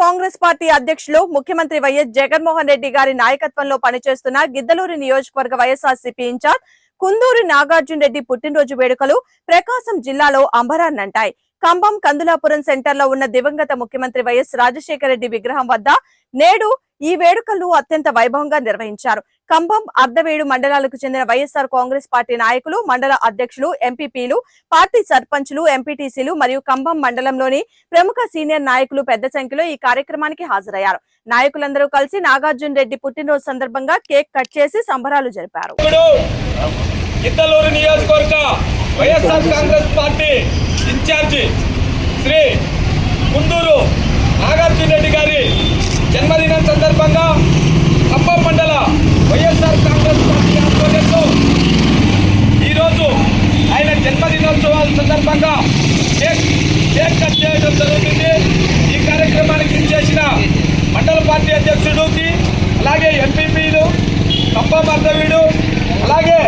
Congress party అధ్యక్షులు ముఖ్యమంత్రి YS Jaganmohan Reddy గారి నాయకత్వంలో పనిచేస్తున్న గిద్దలూరు నియోజకవర్గ వైఎస్ఆర్సీపీ ఇన్ఛార్జ్ కుందూరు నాగార్జున రెడ్డి పుట్టినరోజు వేడుకలు ప్రకాశం జిల్లాలో అంబరాన్నంటాయి కంబం కందులాపురం సెంటర్లో ఉన్న దివంగత ముఖ్యమంత్రి వైఎస్ రాజశేఖర రెడ్డి విగ్రహం వద్ద నేడు ఈ వేడుకలను అత్యంత వైభవంగా నిర్వహించారు. కంభం అర్ధవేడు మండలాలకు చెందిన వైఎస్ఆర్ కాంగ్రెస్ పార్టీ నాయకులు మండల అధ్యక్షులు ఎంపీపీలు పార్టీ సర్పంచులు ఎంపీటీసీలు మరియు కంభం మండలంలోని ప్రముఖ సీనియర్ నాయకులు పెద్ద సంఖ్యలో ఈ కార్యక్రమానికి హాజరయ్యారు. నాయకులందరూ కలిసి నాగార్జున రెడ్డి పుట్టినరోజు సందర్భంగా కేక్ కట్ చేసి సంబరాలు జరిపారు. నియోజకవర్గ YSR Congress party incharge Shri Kunduru Nagarjuna Reddy గారి జన్మదినం సందర్భంగా ఖమ్మం మండల వైఎస్ఆర్ కాంగ్రెస్ పార్టీ ఆధ్వర్యంలో ఈరోజు ఆయన జన్మదినోత్సవాల సందర్భంగా కేక్ కట్ చేయడం జరుగుతుంది. ఈ కార్యక్రమానికి చేసిన మండల పార్టీ అధ్యక్షుడికి అలాగే ఎంపీపీలు ఖమ్మం అర్ధవీడు అలాగే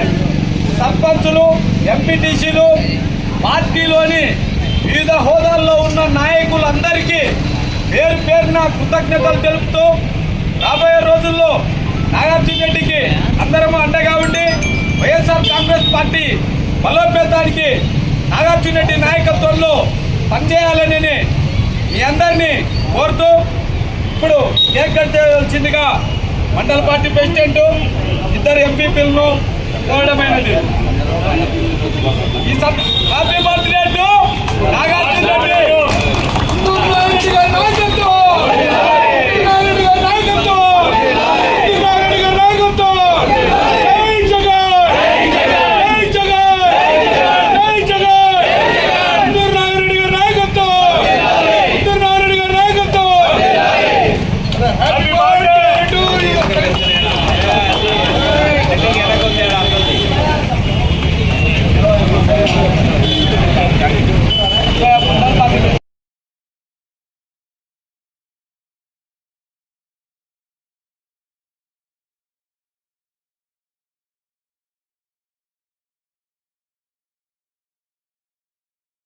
సర్పంచులు ఎంపీటీసీలు పార్టీలోని వివిధ హోదాల్లో ఉన్న నాయకులందరికీ పేరు పేరున కృతజ్ఞతలు తెలుపుతూ రాబోయే రోజుల్లో నాగార్జున రెడ్డికి అందరము అండగా ఉండి వైఎస్ఆర్ కాంగ్రెస్ పార్టీ బలోపేతానికి నాగార్జున రెడ్డి నాయకత్వంలో చేయాలని మీ అందరినీ కోరుతూ ఇప్పుడు కేక్ కట్ చేయవలసిందిగా మండల పార్టీ ప్రెసిడెంట్ ఇద్దరు ఎంపీపీలను కోరడమైనది. ఈ సబ్ హ్యాపీ బర్త్డే టు